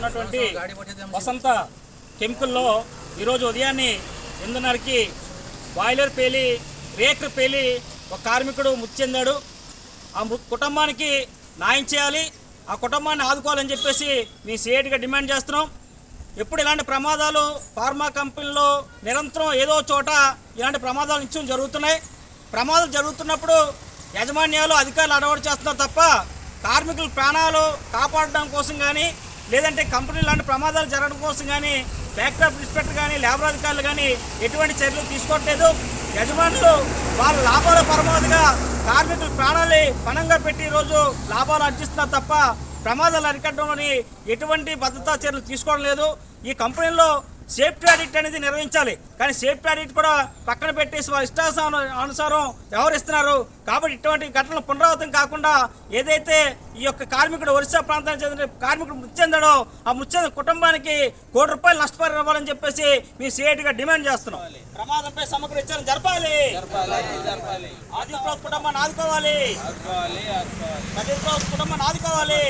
ఉన్నటువంటి వసంత కెమికల్లో ఈరోజు ఉదయాన్నే ఎనిమిదిన్నరకి బాయిలర్ పేలి రేకులు పేలి ఒక కార్మికుడు మృతి చెందాడు. ఆ కుటుంబానికి న్యాయం చేయాలి. ఆ కుటుంబాన్ని ఆదుకోవాలని చెప్పేసి మీ సిఐటిగా డిమాండ్ చేస్తున్నాం. ఎప్పుడు ఇలాంటి ప్రమాదాలు ఫార్మా కంపెనీలో నిరంతరం ఏదో చోట ఇలాంటి ప్రమాదాలు నిత్యం జరుగుతున్నాయి. ప్రమాదాలు జరుగుతున్నప్పుడు యాజమాన్యాలు అధికారులు అడవాడు చేస్తున్నారు తప్ప కార్మికుల ప్రాణాలు కాపాడడం కోసం కానీ లేదంటే కంపెనీ లాంటి ప్రమాదాలు జరగడం కోసం కానీ ఫ్యాక్టరీ ఆఫ్ ఇన్స్పెక్టర్ కానీ లేబర్ అధికారులు కానీ ఎటువంటి చర్యలు తీసుకోవట్లేదు. యజమానులు వాళ్ళ లాభాల పరమావధిగా కార్మికుల ప్రాణాలు పణంగా పెట్టి ఈరోజు లాభాలు అర్జిస్తున్నారు తప్ప ప్రమాదాలు అరికట్టడంలోని ఎటువంటి భద్రతా చర్యలు తీసుకోవడం లేదు. ఈ కంపెనీలో సేఫ్టీ ఆడిట్ అనేది నిర్వహించాలి. కానీ సేఫ్టీ ఆడిట్ కూడా పక్కన పెట్టేసి వాళ్ళ ఇష్టానుసారం అనుసారం వ్యవహరిస్తున్నారు. కాబట్టి ఇటువంటి ఘటనలు పునరావృతం కాకుండా ఏదైతే ఈ యొక్క కార్మికుడు ఒరిస్సా ప్రాంతానికి చెందిన కార్మికుడు మృతి చెందాడో ఆ మృతి చెందిన కుటుంబానికి కోటి రూపాయలు నష్టపరిహారం ఇవ్వాలని చెప్పేసి మీ సిఐటిగా డిమాండ్ చేస్తున్నాం. ప్రమాదంపై సమగ్ర విచారణ జరపాలి ఆదిత్య కుటుంబాన్ని ఆదుకోవాలి. కుటుంబాన్ని ఆదుకోవాలి.